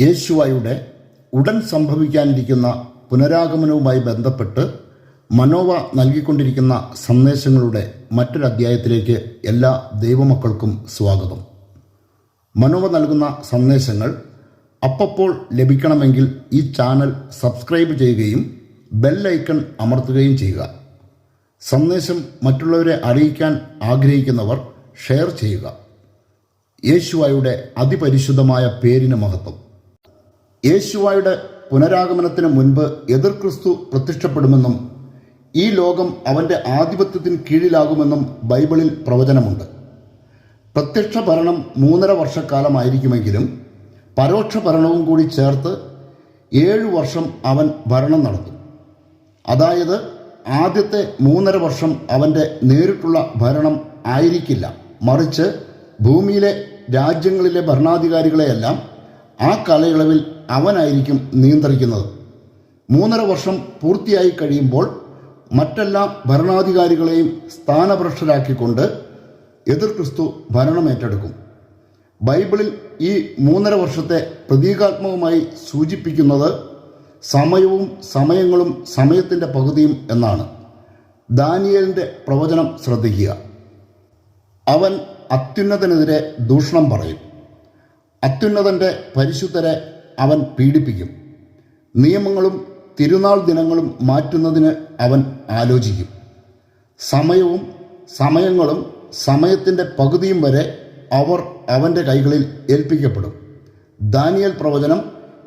യേശുവായുടെ ഉടൻ സംഭവിക്കാനിരിക്കുന്ന പുനരാഗമനവുമായി ബന്ധപ്പെട്ട് മനോവ നൽകിക്കൊണ്ടിരിക്കുന്ന സന്ദേശങ്ങളുടെ മറ്റൊരധ്യായത്തിലേക്ക് എല്ലാ ദൈവമക്കൾക്കും സ്വാഗതം. മനോവ നൽകുന്ന സന്ദേശങ്ങൾ അപ്പപ്പോൾ ലഭിക്കണമെങ്കിൽ ഈ ചാനൽ സബ്സ്ക്രൈബ് ചെയ്യുകയും ബെൽ ഐക്കൺ അമർത്തുകയും ചെയ്യുക. സന്ദേശം മറ്റുള്ളവരെ അറിയിക്കാൻ ആഗ്രഹിക്കുന്നവർ ഷെയർ ചെയ്യുക. യേശുവായുടെ അതിപരിശുദ്ധമായ പേരിന് മഹത്വം. യേശുവായുടെ പുനരാഗമനത്തിന് മുൻപ് എതിർ ക്രിസ്തു പ്രത്യക്ഷപ്പെടുമെന്നും ഈ ലോകം അവന്റെ ആധിപത്യത്തിന് കീഴിലാകുമെന്നും ബൈബിളിൽ പ്രവചനമുണ്ട്. പ്രത്യക്ഷ ഭരണം മൂന്നര വർഷക്കാലമായിരിക്കുമെങ്കിലും പരോക്ഷ ഭരണവും കൂടി ചേർത്ത് ഏഴു വർഷം അവൻ ഭരണം നടത്തും. അതായത് ആദ്യത്തെ മൂന്നര വർഷം അവന്റെ നേരിട്ടുള്ള ഭരണം ആയിരിക്കില്ല. മറിച്ച് ഭൂമിയിലെ രാജ്യങ്ങളിലെ ഭരണാധികാരികളെയെല്ലാം ആ കാലയളവിൽ അവനായിരിക്കും നിയന്ത്രിക്കുന്നത്. മൂന്നര വർഷം പൂർത്തിയായി കഴിയുമ്പോൾ മറ്റെല്ലാ ഭരണാധികാരികളെയും സ്ഥാനഭ്രഷ്ടരാക്കിക്കൊണ്ട് എതിർ ക്രിസ്തു ഭരണമേറ്റെടുക്കും ബൈബിളിൽ ഈ മൂന്നര വർഷത്തെ പ്രതീകാത്മകമായി സൂചിപ്പിക്കുന്നത് സമയവും സമയങ്ങളും സമയത്തിന്റെ പകുതിയും എന്നാണ്. ദാനിയലിന്റെ പ്രവചനം ശ്രദ്ധിക്കുക. അവൻ അത്യുന്നതനെതിരെ ദൂഷണം പറയും. അത്യുന്നതന്റെ പരിശുദ്ധരെ അവൻ പീഡിപ്പിക്കും. നിയമങ്ങളും തിരുനാൾ ദിനങ്ങളും മാറ്റുന്നതിന് അവൻ ആലോചിക്കും. സമയവും സമയങ്ങളും സമയത്തിന്റെ പകുതിയും വരെ അവർ അവന്റെ കൈകളിൽ ഏൽപ്പിക്കപ്പെടും. ദാനിയൽ പ്രവചനം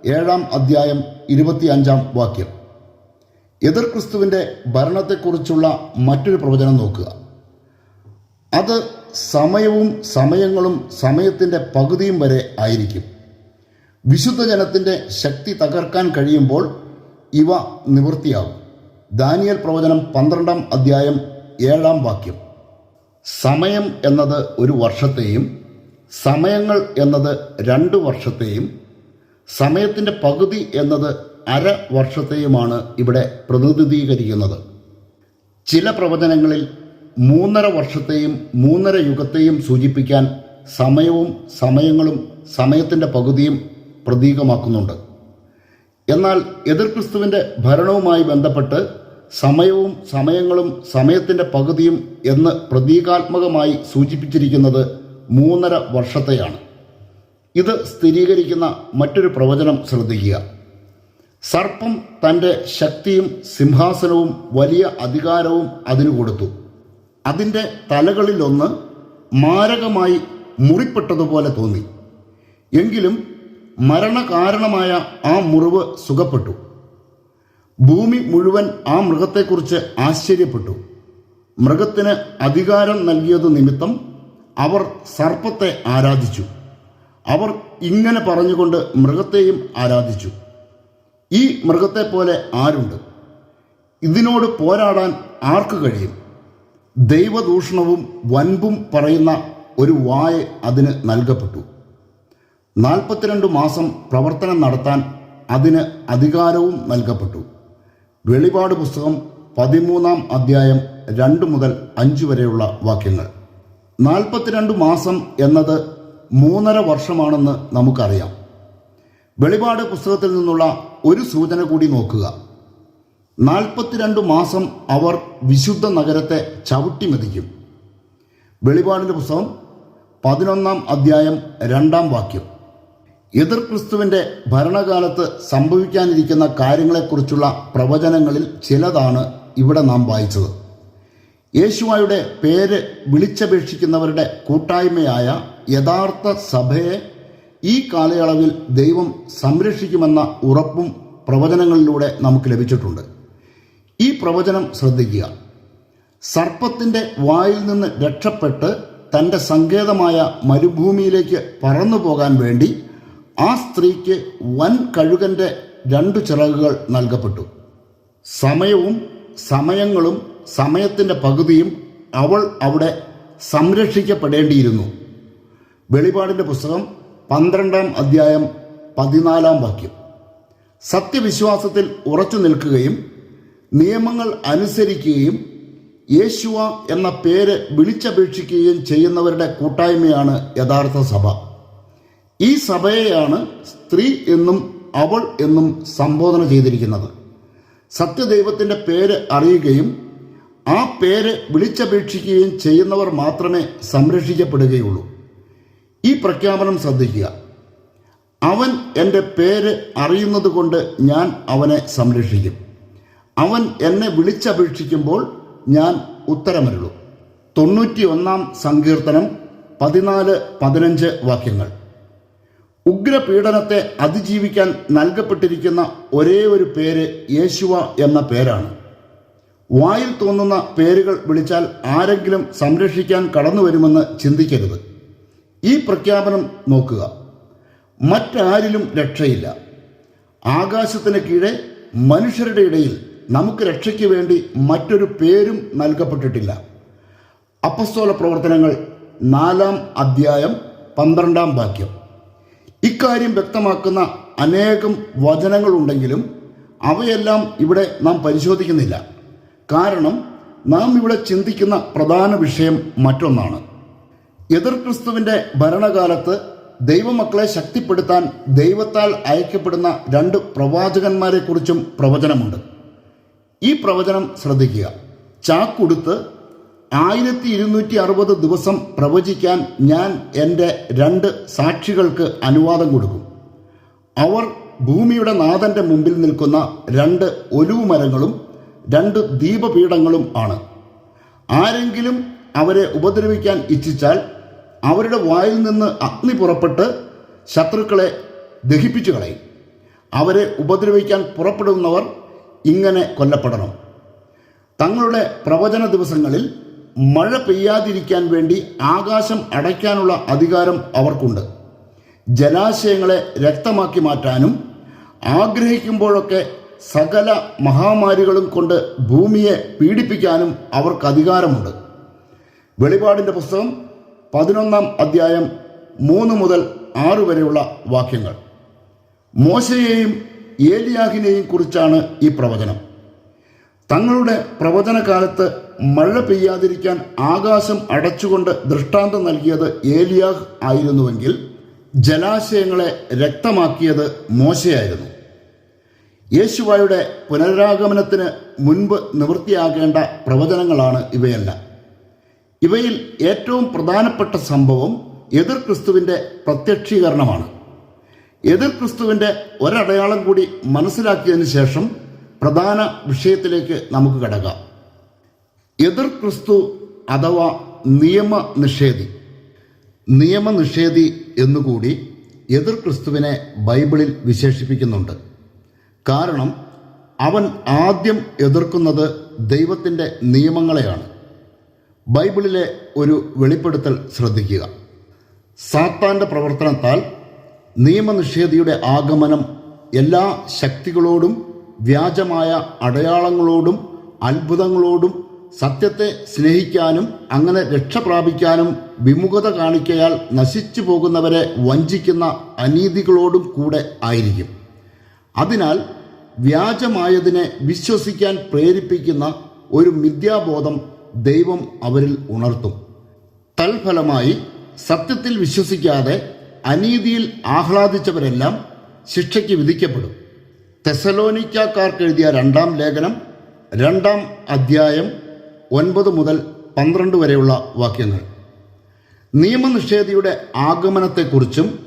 ഏഴാം അധ്യായം ഇരുപത്തിയഞ്ചാം വാക്യം. എതിർ ക്രിസ്തുവിന്റെ ഭരണത്തെക്കുറിച്ചുള്ള മറ്റൊരു പ്രവചനം നോക്കുക. അത് സമയവും സമയങ്ങളും സമയത്തിന്റെ പകുതിയും വരെ ആയിരിക്കും. വിശുദ്ധ ജനത്തിന്റെ ശക്തി തകർക്കാൻ കഴിയുമ്പോൾ ഇവ നിവൃത്തിയാകും. ദാനിയൽ പ്രവചനം പന്ത്രണ്ടാം അധ്യായം ഏഴാം വാക്യം. സമയം എന്നത് ഒരു വർഷത്തെയും സമയങ്ങൾ എന്നത് രണ്ട് വർഷത്തെയും സമയത്തിന്റെ പകുതി എന്നത് അര വർഷത്തെയുമാണ് ഇവിടെ പ്രതിനിധീകരിക്കുന്നത്. ചില പ്രവചനങ്ങളിൽ മൂന്നര വർഷത്തെയും മൂന്നര യുഗത്തെയും സൂചിപ്പിക്കാൻ സമയവും സമയങ്ങളും സമയത്തിന്റെ പകുതിയും പ്രതീകമാക്കുന്നുണ്ട്. എന്നാൽ എതിർ ക്രിസ്തുവിന്റെ ഭരണവുമായി ബന്ധപ്പെട്ട് സമയവും സമയങ്ങളും സമയത്തിന്റെ പകുതിയും എന്ന് പ്രതീകാത്മകമായി സൂചിപ്പിച്ചിരിക്കുന്നത് മൂന്നര വർഷത്തെയാണ്. ഇത് സ്ഥിരീകരിക്കുന്ന മറ്റൊരു പ്രവചനം ശ്രദ്ധിക്കുക. സർപ്പം തന്റെ ശക്തിയും സിംഹാസനവും വലിയ അധികാരവും അതിനു കൊടുത്തു. അതിന്റെ തലകളിലൊന്ന് മാരകമായി മുറിപ്പെട്ടതുപോലെ തോന്നി. എങ്കിലും മരണകാരണമായ ആ മുറിവ് സുഖപ്പെട്ടു. ഭൂമി മുഴുവൻ ആ മൃഗത്തെക്കുറിച്ച് ആശ്ചര്യപ്പെട്ടു. മൃഗത്തിന് അധികാരം നൽകിയത് നിമിത്തം അവർ സർപ്പത്തെ ആരാധിച്ചു. അവർ ഇങ്ങനെ പറഞ്ഞുകൊണ്ട് മൃഗത്തെയും ആരാധിച്ചു. ഈ മൃഗത്തെ പോലെ ആരുണ്ട്? ഇതിനോട് പോരാടാൻ ആർക്ക് കഴിയും? ദൈവദൂഷണവും വൻപും പറയുന്ന ഒരു വായ അതിന് നൽകപ്പെട്ടു. നാൽപ്പത്തിരണ്ട് മാസം പ്രവർത്തനം നടത്താൻ അതിന് അധികാരവും നൽകപ്പെട്ടു. വെളിപാട് പുസ്തകം പതിമൂന്നാം അധ്യായം രണ്ട് മുതൽ അഞ്ച് വരെയുള്ള വാക്യങ്ങൾ. നാൽപ്പത്തിരണ്ട് മാസം എന്നത് മൂന്നര വർഷമാണെന്ന് നമുക്കറിയാം. വെളിപാട് പുസ്തകത്തിൽ നിന്നുള്ള ഒരു സൂചന കൂടി നോക്കുക. നാൽപ്പത്തിരണ്ട് മാസം അവർ വിശുദ്ധ നഗരത്തെ ചവിട്ടിമെതിക്കും. വെളിപാടിന്റെ പുസ്തകം പതിനൊന്നാം അധ്യായം രണ്ടാം വാക്യം. എതിർ ക്രിസ്തുവിന്റെ ഭരണകാലത്ത് സംഭവിക്കാനിരിക്കുന്ന കാര്യങ്ങളെക്കുറിച്ചുള്ള പ്രവചനങ്ങളിൽ ചിലതാണ് ഇവിടെ നാം വായിച്ചത്. യേശുവായുടെ പേര് വിളിച്ചപേക്ഷിക്കുന്നവരുടെ കൂട്ടായ്മയായ യഥാർത്ഥ സഭയെ ഈ കാലയളവിൽ ദൈവം സംരക്ഷിക്കുമെന്ന ഉറപ്പും പ്രവചനങ്ങളിലൂടെ നമുക്ക് ലഭിച്ചിട്ടുണ്ട്. ഈ പ്രവചനം ശ്രദ്ധിക്കുക. സർപ്പത്തിന്റെ വായിൽ നിന്ന് രക്ഷപ്പെട്ട് തന്റെ സങ്കേതമായ മരുഭൂമിയിലേക്ക് പറന്നു പോകാൻ വേണ്ടി ആ സ്ത്രീക്ക് വൻ കഴുകന്റെ രണ്ടു ചിറകുകൾ നൽകപ്പെട്ടു. സമയവും സമയങ്ങളും സമയത്തിന്റെ പകുതിയും അവൾ അവിടെ സംരക്ഷിക്കപ്പെടേണ്ടിയിരുന്നു. വെളിപാടിന്റെ പുസ്തകം പന്ത്രണ്ടാം അധ്യായം പതിനാലാം വാക്യം. സത്യവിശ്വാസത്തിൽ ഉറച്ചു നിൽക്കുകയും നിയമങ്ങൾ അനുസരിക്കുകയും യേശുവ എന്ന പേര് വിളിച്ചപേക്ഷിക്കുകയും ചെയ്യുന്നവരുടെ കൂട്ടായ്മയാണ് യഥാർത്ഥ സഭ. ഈ സഭയെയാണ് സ്ത്രീ എന്നും അവൾ എന്നും സംബോധന ചെയ്തിരിക്കുന്നത്. സത്യദൈവത്തിന്റെ പേര് അറിയുകയും ആ പേര് വിളിച്ചപേക്ഷിക്കുകയും ചെയ്യുന്നവർ മാത്രമേ സംരക്ഷിക്കപ്പെടുകയുള്ളൂ. ഈ പ്രഖ്യാപനം ശ്രദ്ധിക്കുക. അവൻ എന്റെ പേര് അറിയുന്നത് കൊണ്ട് ഞാൻ അവനെ സംരക്ഷിക്കും. അവൻ എന്നെ വിളിച്ചപേക്ഷിക്കുമ്പോൾ ഞാൻ ഉത്തരമരുള്ളൂ തൊണ്ണൂറ്റി ഒന്നാം സങ്കീർത്തനം പതിനാല് പതിനഞ്ച് വാക്യങ്ങൾ. ഉഗ്രപീഡനത്തെ അതിജീവിക്കാൻ നൽകപ്പെട്ടിരിക്കുന്ന ഒരേ ഒരു പേര് യേശുവ എന്ന പേരാണ്. വായിൽ തോന്നുന്ന പേരുകൾ വിളിച്ചാൽ ആരെങ്കിലും സംരക്ഷിക്കാൻ കടന്നു വരുമെന്ന് ചിന്തിക്കരുത്. ഈ പ്രഖ്യാപനം നോക്കുക. മറ്റാരിലും രക്ഷയില്ല. ആകാശത്തിന് കീഴെ മനുഷ്യരുടെ ഇടയിൽ നമുക്ക് രക്ഷയ്ക്ക് വേണ്ടി മറ്റൊരു പേരും നൽകപ്പെട്ടിട്ടില്ല. അപ്പസ്തോല പ്രവർത്തനങ്ങൾ നാലാം അധ്യായം പന്ത്രണ്ടാം വാക്യം. ഇക്കാര്യം വ്യക്തമാക്കുന്ന അനേകം വചനങ്ങളുണ്ടെങ്കിലും അവയെല്ലാം ഇവിടെ നാം പരിശോധിക്കുന്നില്ല. കാരണം നാം ഇവിടെ ചിന്തിക്കുന്ന പ്രധാന വിഷയം മറ്റൊന്നാണ്. എതിർ ക്രിസ്തുവിന്റെ ഭരണകാലത്ത് ദൈവമക്കളെ ശക്തിപ്പെടുത്താൻ ദൈവത്താൽ അയക്കപ്പെടുന്ന രണ്ട് പ്രവാചകന്മാരെക്കുറിച്ചും പ്രവചനമുണ്ട്. ഈ പ്രവചനം ശ്രദ്ധിക്കുക. ചാക്കുടുത്ത് ആയിരത്തി ഇരുന്നൂറ്റി അറുപത് ദിവസം പ്രവചിക്കാൻ ഞാൻ എന്റെ രണ്ട് സാക്ഷികൾക്ക് അനുവാദം കൊടുക്കും. അവർ ഭൂമിയുടെ നാഥന്റെ മുമ്പിൽ നിൽക്കുന്ന രണ്ട് ഒലിവ് മരങ്ങളും രണ്ട് ദീപപീഠങ്ങളും ആണ്. ആരെങ്കിലും അവരെ ഉപദ്രവിക്കാൻ ഇച്ഛിച്ചാൽ അവരുടെ വായിൽ നിന്ന് അഗ്നി പുറപ്പെട്ട് ശത്രുക്കളെ ദഹിപ്പിച്ചു കളയും. അവരെ ഉപദ്രവിക്കാൻ പുറപ്പെടുന്നവർ ഇങ്ങനെ കൊല്ലപ്പെടണം. തങ്ങളുടെ പ്രവചന ദിവസങ്ങളിൽ മഴ പെയ്യാതിരിക്കാൻ വേണ്ടി ആകാശം അടയ്ക്കാനുള്ള അധികാരം അവർക്കുണ്ട്. ജലാശയങ്ങളെ രക്തമാക്കി മാറ്റാനും ആഗ്രഹിക്കുമ്പോഴൊക്കെ സകല മഹാമാരികളും കൊണ്ട് ഭൂമിയെ പീഡിപ്പിക്കാനും അവർക്ക് അധികാരമുണ്ട്. വെളിപാടിന്റെ പുസ്തകം പതിനൊന്നാം അധ്യായം മൂന്ന് മുതൽ ആറ് വരെയുള്ള വാക്യങ്ങൾ. മോശയെയും ഏലിയാഹിനെയും കുറിച്ചാണ് ഈ പ്രവചനം. തങ്ങളുടെ പ്രവചനകാലത്ത് മഴ പെയ്യാതിരിക്കാൻ ആകാശം അടച്ചുകൊണ്ട് ദൃഷ്ടാന്തം നൽകിയത് ഏലിയാഹ് ആയിരുന്നുവെങ്കിൽ ജലാശയങ്ങളെ രക്തമാക്കിയത് മോശയായിരുന്നു. യേശുവായുടെ പുനരാഗമനത്തിന് മുൻപ് നിവൃത്തിയാകേണ്ട പ്രവചനങ്ങളാണ് ഇവയല്ല. ഇവയിൽ ഏറ്റവും പ്രധാനപ്പെട്ട സംഭവം എതിർ ക്രിസ്തുവിന്റെ പ്രത്യക്ഷീകരണമാണ്. എതിർ ക്രിസ്തുവിന്റെ ഒരടയാളം കൂടി മനസ്സിലാക്കിയതിന് ശേഷം പ്രധാന വിഷയത്തിലേക്ക് നമുക്ക് കടക്കാം. എതിർ ക്രിസ്തു അഥവാ നിയമ നിഷേധി. നിയമനിഷേധി എന്നുകൂടി എതിർ ക്രിസ്തുവിനെ ബൈബിളിൽ വിശേഷിപ്പിക്കുന്നുണ്ട്. കാരണം അവൻ ആദ്യം എതിർക്കുന്നത് ദൈവത്തിന്റെ നിയമങ്ങളെയാണ്. ബൈബിളിലെ ഒരു വെളിപ്പെടുത്തൽ ശ്രദ്ധിക്കുക. സാത്താന്റെ പ്രവർത്തനത്താൽ നിയമനിഷേധിയുടെ ആഗമനം എല്ലാ ശക്തികളോടും വ്യാജമായ അടയാളങ്ങളോടും അത്ഭുതങ്ങളോടും സത്യത്തെ സ്നേഹിക്കാനും അങ്ങനെ രക്ഷ പ്രാപിക്കാനും വിമുഖത കാണിക്കയാൽ നശിച്ചു പോകുന്നവരെ വഞ്ചിക്കുന്ന അനീതികളോടും കൂടെ ആയിരിക്കും. അതിനാൽ വ്യാജമായതിനെ വിശ്വസിക്കാൻ പ്രേരിപ്പിക്കുന്ന ഒരു മിഥ്യാബോധം ദൈവം അവരിൽ ഉണർത്തും. തൽഫലമായി സത്യത്തിൽ വിശ്വസിക്കാതെ അനീതിയിൽ ആഹ്ലാദിച്ചവരെല്ലാം ശിക്ഷയ്ക്ക് വിധിക്കപ്പെടും. തെസലോനിക്കാർക്ക് എഴുതിയ രണ്ടാം ലേഖനം രണ്ടാം അധ്യായം ഒൻപത് മുതൽ പന്ത്രണ്ട് വരെയുള്ള വാക്യങ്ങൾ. നിയമനിഷേധിയുടെ ആഗമനത്തെക്കുറിച്ചും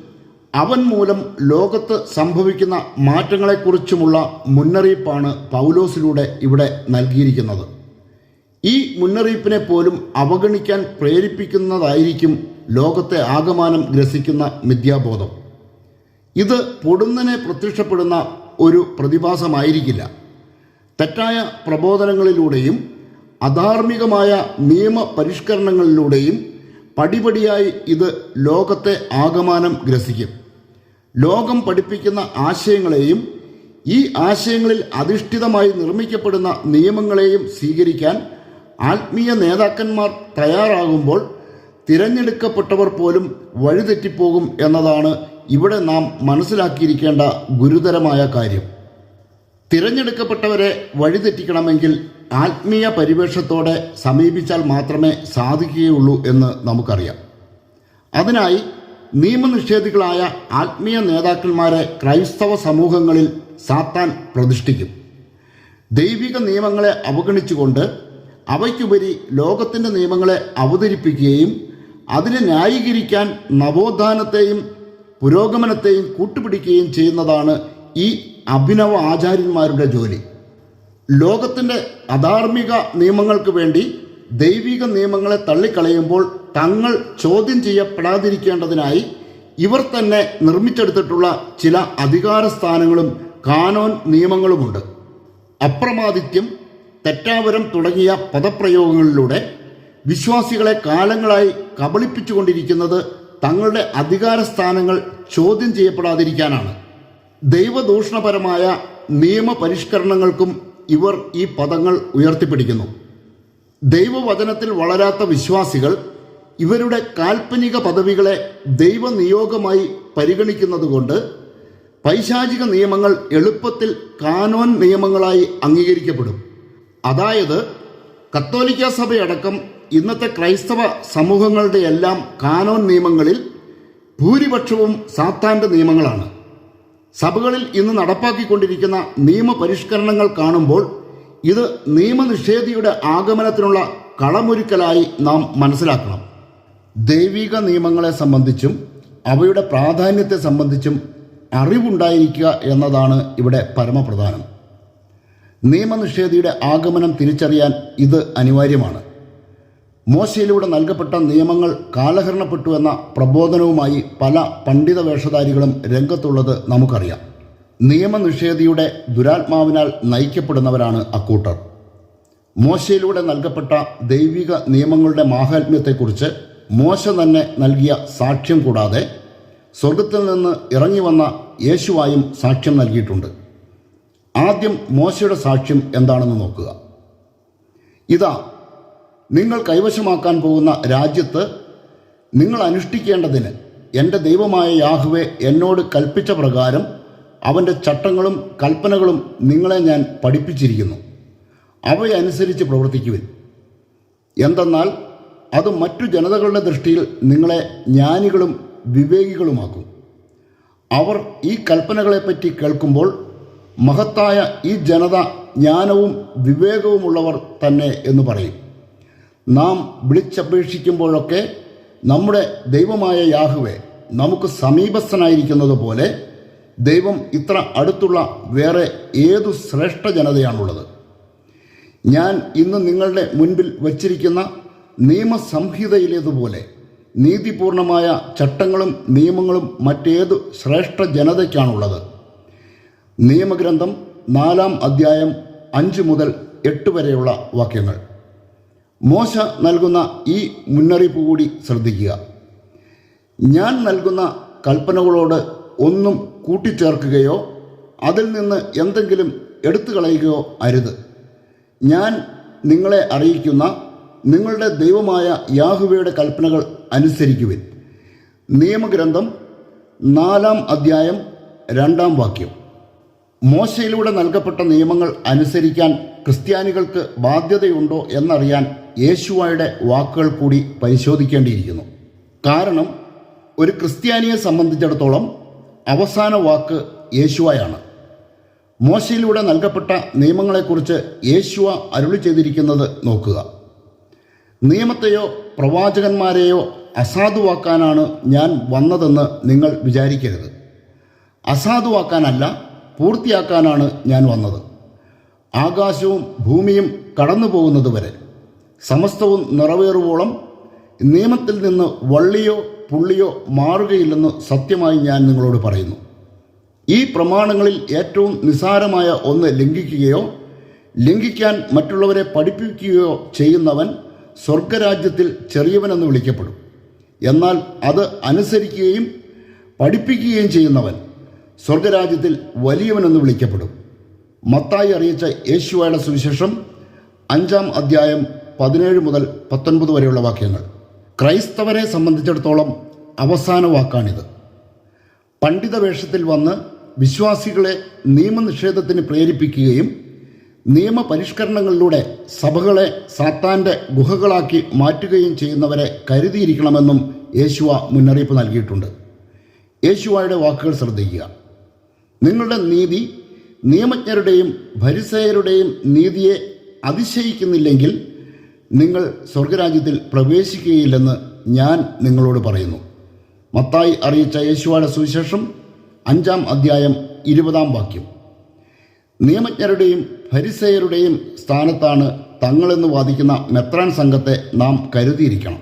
അവൻ മൂലം ലോകത്ത് സംഭവിക്കുന്ന മാറ്റങ്ങളെക്കുറിച്ചുമുള്ള മുന്നറിയിപ്പാണ് പൗലോസിലൂടെ ഇവിടെ നൽകിയിരിക്കുന്നത്. ഈ മുന്നറിയിപ്പിനെ പോലും അവഗണിക്കാൻ പ്രേരിപ്പിക്കുന്നതായിരിക്കും ലോകത്തെ ആഗമാനം ഗ്രസിക്കുന്ന മിഥ്യാബോധം. ഇത് പൊടുന്നനെ പ്രത്യക്ഷപ്പെടുന്ന ഒരു പ്രതിഭാസമായിരിക്കില്ല. തെറ്റായ പ്രബോധനങ്ങളിലൂടെയും അധാർമികമായ നിയമപരിഷ്കരണങ്ങളിലൂടെയും പടിപടിയായി ഇത് ലോകത്തെ ആകമാനം ഗ്രസിക്കും. ലോകം പഠിപ്പിക്കുന്ന ആശയങ്ങളെയും ഈ ആശയങ്ങളിൽ അധിഷ്ഠിതമായി നിർമ്മിക്കപ്പെടുന്ന നിയമങ്ങളെയും സ്വീകരിക്കാൻ ആത്മീയ നേതാക്കന്മാർ തയ്യാറാകുമ്പോൾ തിരഞ്ഞെടുക്കപ്പെട്ടവർ പോലും വഴിതെറ്റിപ്പോകും എന്നതാണ് ഇവിടെ നാം മനസ്സിലാക്കിയിരിക്കേണ്ട ഗുരുതരമായ കാര്യം. തിരഞ്ഞെടുക്കപ്പെട്ടവരെ വഴിതെറ്റിക്കണമെങ്കിൽ ആത്മീയ പരിവേഷത്തോടെ സമീപിച്ചാൽ മാത്രമേ സാധിക്കുകയുള്ളൂ എന്ന് നമുക്കറിയാം. അതിനായി നിയമനിഷേധികളായ ആത്മീയ നേതാക്കന്മാരെ ക്രൈസ്തവ സമൂഹങ്ങളിൽ സാത്താൻ പ്രതിഷ്ഠിക്കും. ദൈവിക നിയമങ്ങളെ അവഗണിച്ചുകൊണ്ട് അവയ്ക്കുപരി ലോകത്തിന്റെ നിയമങ്ങളെ അവതരിപ്പിക്കുകയും അതിനെ ന്യായീകരിക്കാൻ നവോത്ഥാനത്തെയും പുരോഗമനത്തെയും കൂട്ടുപിടിക്കുകയും ചെയ്യുന്നതാണ് ഈ അഭിനവ ആചാര്യന്മാരുടെ ജോലി. ലോകത്തിന്റെ അധാർമിക നിയമങ്ങൾക്ക് വേണ്ടി ദൈവിക നിയമങ്ങളെ തള്ളിക്കളയുമ്പോൾ തങ്ങൾ ചോദ്യം ചെയ്യപ്പെടാതിരിക്കേണ്ടതിനായി ഇവർ തന്നെ നിർമ്മിച്ചെടുത്തിട്ടുള്ള ചില അധികാര സ്ഥാനങ്ങളും കാനോൻ നിയമങ്ങളുമുണ്ട്. അപ്രമാദിത്യം തെറ്റാവരം തുടങ്ങിയ പദപ്രയോഗങ്ങളിലൂടെ വിശ്വാസികളെ കാലങ്ങളായി കബളിപ്പിച്ചുകൊണ്ടിരിക്കുന്നത് തങ്ങളുടെ അധികാര സ്ഥാനങ്ങൾ ചോദ്യം ചെയ്യപ്പെടാതിരിക്കാനാണ്. ദൈവദൂഷണപരമായ നിയമപരിഷ്കരണങ്ങൾക്കും ഇവർ ഈ പദങ്ങൾ ഉയർത്തിപ്പിടിക്കുന്നു. ദൈവവചനത്തിൽ വളരാത്ത വിശ്വാസികൾ ഇവരുടെ കാൽപ്പനിക പദവികളെ ദൈവനിയോഗമായി പരിഗണിക്കുന്നതുകൊണ്ട് പൈശാചിക നിയമങ്ങൾ എളുപ്പത്തിൽ കാനോൻ നിയമങ്ങളായി അംഗീകരിക്കപ്പെടും. അതായത് കത്തോലിക്ക സഭയടക്കം ഇന്നത്തെ ക്രൈസ്തവ സമൂഹങ്ങളുടെ എല്ലാം കാനോൻ നിയമങ്ങളിൽ ഭൂരിപക്ഷവും സാത്താന്റെ നിയമങ്ങളാണ്. സഭകളിൽ ഇന്ന് നടപ്പാക്കിക്കൊണ്ടിരിക്കുന്ന നിയമപരിഷ്കരണങ്ങൾ കാണുമ്പോൾ ഇത് നിയമനിഷേധിയുടെ ആഗമനത്തിനുള്ള കളമൊരുക്കലായി നാം മനസ്സിലാക്കണം. ദൈവിക നിയമങ്ങളെ സംബന്ധിച്ചും അവയുടെ പ്രാധാന്യത്തെ സംബന്ധിച്ചും അറിവുണ്ടായിരിക്കുക എന്നതാണ് ഇവിടെ പരമപ്രധാനം. നിയമനിഷേധിയുടെ ആഗമനം തിരിച്ചറിയാൻ ഇത് അനിവാര്യമാണ്. മോശയിലൂടെ നൽകപ്പെട്ട നിയമങ്ങൾ കാലഹരണപ്പെട്ടു എന്ന പ്രബോധനവുമായി പല പണ്ഡിത വേഷധാരികളും രംഗത്തുള്ളത് നമുക്കറിയാം. നിയമനിഷേധിയുടെ ദുരാത്മാവിനാൽ നയിക്കപ്പെടുന്നവരാണ് അക്കൂട്ടർ. മോശയിലൂടെ നൽകപ്പെട്ട ദൈവിക നിയമങ്ങളുടെ മാഹാത്മ്യത്തെക്കുറിച്ച് മോശ തന്നെ നൽകിയ സാക്ഷ്യം കൂടാതെ സ്വർഗത്തിൽ നിന്ന് ഇറങ്ങി വന്ന യേശുവായും സാക്ഷ്യം നൽകിയിട്ടുണ്ട്. ആദ്യം മോശയുടെ സാക്ഷ്യം എന്താണെന്ന് നോക്കുക. ഇതാ നിങ്ങൾ കൈവശമാക്കാൻ പോകുന്ന രാജ്യത്ത് നിങ്ങൾ അനുഷ്ഠിക്കേണ്ടതിന് എന്റെ ദൈവമായ യാഹുവെ എന്നോട് കൽപ്പിച്ച പ്രകാരം അവന്റെ ചട്ടങ്ങളും കൽപ്പനകളും നിങ്ങളെ ഞാൻ പഠിപ്പിച്ചിരിക്കുന്നു. അവയനുസരിച്ച് പ്രവർത്തിക്കുവിൻ. എന്തെന്നാൽ അത് മറ്റു ജനതകളുടെ ദൃഷ്ടിയിൽ നിങ്ങളെ ജ്ഞാനികളും വിവേകികളുമാക്കും. അവർ ഈ കൽപ്പനകളെപ്പറ്റി കേൾക്കുമ്പോൾ മഹത്തായ ഈ ജനത ജ്ഞാനവും വിവേകവുമുള്ളവർ തന്നെ എന്ന് പറയും. നാം വിളിച്ചപേക്ഷിക്കുമ്പോഴൊക്കെ നമ്മുടെ ദൈവമായ യാഹുവെ നമുക്ക് സമീപസ്ഥനായിരിക്കുന്നത് പോലെ ദൈവം ഇത്ര അടുത്തുള്ള വേറെ ഏതു ശ്രേഷ്ഠ ജനതയാണുള്ളത്. ഞാൻ ഇന്ന് നിങ്ങളുടെ മുൻപിൽ വച്ചിരിക്കുന്ന നിയമസംഹിതയിലേതുപോലെ നീതിപൂർണമായ ചട്ടങ്ങളും നിയമങ്ങളും മറ്റേതു ശ്രേഷ്ഠ ജനതയ്ക്കാണുള്ളത്. നിയമഗ്രന്ഥം നാലാം അധ്യായം അഞ്ച് മുതൽ എട്ട് വരെയുള്ള വാക്യങ്ങൾ. മോശ നൽകുന്ന ഈ മുന്നറിയിപ്പ് കൂടി ശ്രദ്ധിക്കുക. ഞാൻ നൽകുന്ന കൽപ്പനകളോട് ഒന്നും കൂട്ടിച്ചേർക്കുകയോ അതിൽ നിന്ന് എന്തെങ്കിലും എടുത്തു കളയുകയോ അരുത്. ഞാൻ നിങ്ങളെ അറിയിക്കുന്ന നിങ്ങളുടെ ദൈവമായ യാഹുവയുടെ കൽപ്പനകൾ അനുസരിക്കുവിൻ. നിയമഗ്രന്ഥം നാലാം അധ്യായം രണ്ടാം വാക്യം. മോശയിലൂടെ നൽകപ്പെട്ട നിയമങ്ങൾ അനുസരിക്കാൻ ക്രിസ്ത്യാനികൾക്ക് ബാധ്യതയുണ്ടോ എന്നറിയാൻ യേശുവായുടെ വാക്കുകൾ കൂടി പരിശോധിക്കേണ്ടിയിരിക്കുന്നു. കാരണം ഒരു ക്രിസ്ത്യാനിയെ സംബന്ധിച്ചിടത്തോളം അവസാന വാക്ക് യേശുവായാണ്. മോശയിലൂടെ നൽകപ്പെട്ട നിയമങ്ങളെക്കുറിച്ച് യേശുവ അരുളി ചെയ്തിരിക്കുന്നത് നോക്കുക. നിയമത്തെയോ പ്രവാചകന്മാരെയോ അസാധുവാക്കാനാണ് ഞാൻ വന്നതെന്ന് നിങ്ങൾ വിചാരിക്കരുത്. അസാധുവാക്കാനല്ല പൂർത്തിയാക്കാനാണ് ഞാൻ വന്നത്. ആകാശവും ഭൂമിയും കടന്നു പോകുന്നത് വരെ. സമസ്തവും നിറവേറുവോളം നിയമത്തിൽ നിന്ന് വള്ളിയോ പുള്ളിയോ മാറുകയില്ലെന്ന് സത്യമായി ഞാൻ നിങ്ങളോട് പറയുന്നു. ഈ പ്രമാണങ്ങളിൽ ഏറ്റവും നിസാരമായ ഒന്ന് ലംഘിക്കുകയോ ലംഘിക്കാൻ മറ്റുള്ളവരെ പഠിപ്പിക്കുകയോ ചെയ്യുന്നവൻ സ്വർഗരാജ്യത്തിൽ ചെറിയവനെന്ന് വിളിക്കപ്പെടും. എന്നാൽ അത് അനുസരിക്കുകയും പഠിപ്പിക്കുകയും ചെയ്യുന്നവൻ സ്വർഗരാജ്യത്തിൽ വലിയവനെന്ന് വിളിക്കപ്പെടും. മത്തായി അറിയിച്ച യേശുവായുടെ സുവിശേഷം അഞ്ചാം അധ്യായം പതിനേഴ് മുതൽ പത്തൊൻപത് വരെയുള്ള വാക്യങ്ങൾ. ക്രൈസ്തവരെ സംബന്ധിച്ചിടത്തോളം അവസാന വാക്കാണിത്. പണ്ഡിത വേഷത്തിൽ വന്ന് വിശ്വാസികളെ നിയമനിഷേധത്തിന് പ്രേരിപ്പിക്കുകയും നിയമപരിഷ്കരണങ്ങളിലൂടെ സഭകളെ സാത്താന്റെ ഗുഹകളാക്കി മാറ്റുകയും ചെയ്യുന്നവരെ കരുതിയിരിക്കണമെന്നും യേശുവ മുന്നറിയിപ്പ് നൽകിയിട്ടുണ്ട്. യേശുവയുടെ വാക്കുകൾ ശ്രദ്ധിക്കുക. നിങ്ങളുടെ നീതി നിയമജ്ഞരുടെയും ഭരിസേയരുടെയും നീതിയെ അതിശയിക്കുന്നില്ലെങ്കിൽ നിങ്ങൾ സ്വർഗരാജ്യത്തിൽ പ്രവേശിക്കുകയില്ലെന്ന് ഞാൻ നിങ്ങളോട് പറയുന്നു. മത്തായി അറിയിച്ച യേശുവാടെ സുവിശേഷം അഞ്ചാം അധ്യായം ഇരുപതാം വാക്യം. നിയമജ്ഞരുടെയും ഭരിസയരുടെയും സ്ഥാനത്താണ് തങ്ങളെന്ന് വാദിക്കുന്ന മെത്രാൻ സംഘത്തെ നാം കരുതിയിരിക്കണം.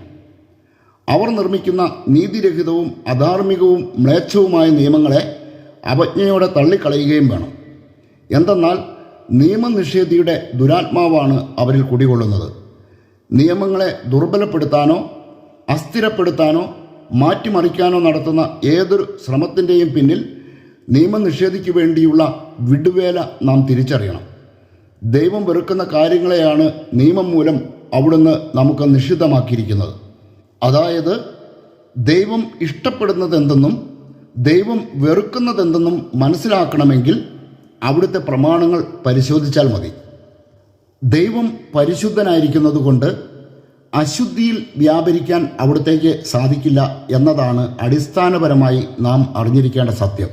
അവർ നിർമ്മിക്കുന്ന നീതിരഹിതവും അധാർമികവും മ്ലേച്ഛവുമായ നിയമങ്ങളെ അവജ്ഞയോടെ തള്ളിക്കളയുകയും വേണം. എന്തെന്നാൽ നിയമനിഷേധിയുടെ ദുരാത്മാവാണ് അവരിൽ കുടികൊള്ളുന്നത്. നിയമങ്ങളെ ദുർബലപ്പെടുത്താനോ അസ്ഥിരപ്പെടുത്താനോ മാറ്റിമറിക്കാനോ നടത്തുന്ന ഏതൊരു ശ്രമത്തിന്റെയും പിന്നിൽ നിയമനിഷേധിക്ക് വേണ്ടിയുള്ള വിടുവേല നാം തിരിച്ചറിയണം. ദൈവം വെറുക്കുന്ന കാര്യങ്ങളെയാണ് നിയമം മൂലം അവിടുന്ന് നമുക്ക് നിഷിദ്ധമാക്കിയിരിക്കുന്നത്. അതായത് ദൈവം ഇഷ്ടപ്പെടുന്നതെന്തെന്നും ദൈവം വെറുക്കുന്നതെന്തെന്നും മനസ്സിലാക്കണമെങ്കിൽ അവിടുത്തെ പ്രമാണങ്ങൾ പരിശോധിച്ചാൽ മതി. ദൈവം പരിശുദ്ധനായിരിക്കുന്നത് കൊണ്ട് അശുദ്ധിയിൽ വ്യാപരിക്കാൻ അവിടത്തേക്ക് സാധിക്കില്ല എന്നതാണ് അടിസ്ഥാനപരമായി നാം അറിഞ്ഞിരിക്കേണ്ട സത്യം.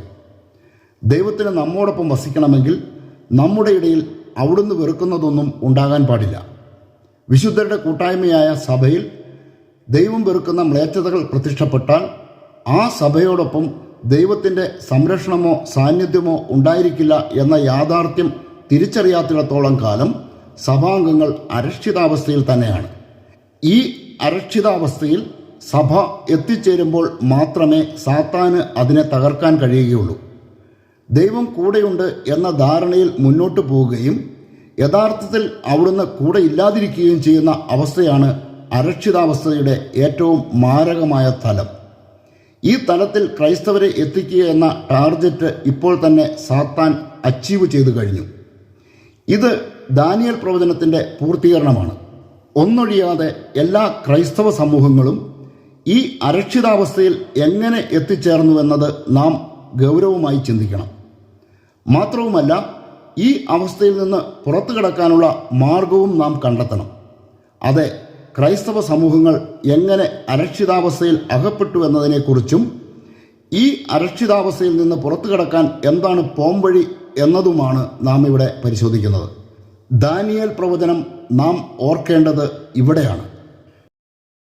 ദൈവത്തിന് നമ്മോടൊപ്പം വസിക്കണമെങ്കിൽ നമ്മുടെ ഇടയിൽ അവിടുന്ന് വെറുക്കുന്നതൊന്നും ഉണ്ടാകാൻ പാടില്ല. വിശുദ്ധരുടെ കൂട്ടായ്മയായ സഭയിൽ ദൈവം വെറുക്കുന്ന മ്ലേച്ഛതകൾ പ്രത്യക്ഷപ്പെട്ടാൽ ആ സഭയോടൊപ്പം ദൈവത്തിന്റെ സംരക്ഷണമോ സാന്നിധ്യമോ ഉണ്ടായിരിക്കില്ല എന്ന യാഥാർത്ഥ്യം തിരിച്ചറിയാത്തിടത്തോളം കാലം സഭാംഗങ്ങൾ അരക്ഷിതാവസ്ഥയിൽ തന്നെയാണ്. ഈ അരക്ഷിതാവസ്ഥയിൽ സഭ എത്തിച്ചേരുമ്പോൾ മാത്രമേ സാത്താന് അതിനെ തകർക്കാൻ കഴിയുകയുള്ളൂ. ദൈവം കൂടെയുണ്ട് എന്ന ധാരണയിൽ മുന്നോട്ട് പോവുകയും യഥാർത്ഥത്തിൽ അവിടുന്ന് കൂടെ ഇല്ലാതിരിക്കുകയും ചെയ്യുന്ന അവസ്ഥയാണ് അരക്ഷിതാവസ്ഥയുടെ ഏറ്റവും മാരകമായ തലം. ഈ തലത്തിൽ ക്രൈസ്തവരെ എത്തിക്കുക എന്ന ടാർഗറ്റ് ഇപ്പോൾ തന്നെ സാത്താൻ അച്ചീവ് ചെയ്തു കഴിഞ്ഞു. ഇത് ദാനിയൽ പ്രവചനത്തിന്റെ പൂർത്തീകരണമാണ്. ഒന്നൊഴിയാതെ എല്ലാ ക്രൈസ്തവ സമൂഹങ്ങളും ഈ അരക്ഷിതാവസ്ഥയിൽ എങ്ങനെ എത്തിച്ചേർന്നുവെന്നത് നാം ഗൗരവമായി ചിന്തിക്കണം. മാത്രവുമല്ല ഈ അവസ്ഥയിൽ നിന്ന് പുറത്തു കിടക്കാനുള്ള മാർഗവും നാം കണ്ടെത്തണം. അതെ ക്രൈസ്തവ സമൂഹങ്ങൾ എങ്ങനെ അരക്ഷിതാവസ്ഥയിൽ അകപ്പെട്ടു എന്നതിനെക്കുറിച്ചും ഈ അരക്ഷിതാവസ്ഥയിൽ നിന്ന് പുറത്തു കിടക്കാൻ എന്താണ് പോംവഴി എന്നതുമാണ് നാം ഇവിടെ പരിശോധിക്കുന്നത്. ദാനിയേൽ പ്രവചനം നാം ഓർക്കേണ്ടത് ഇവിടെയാണ്.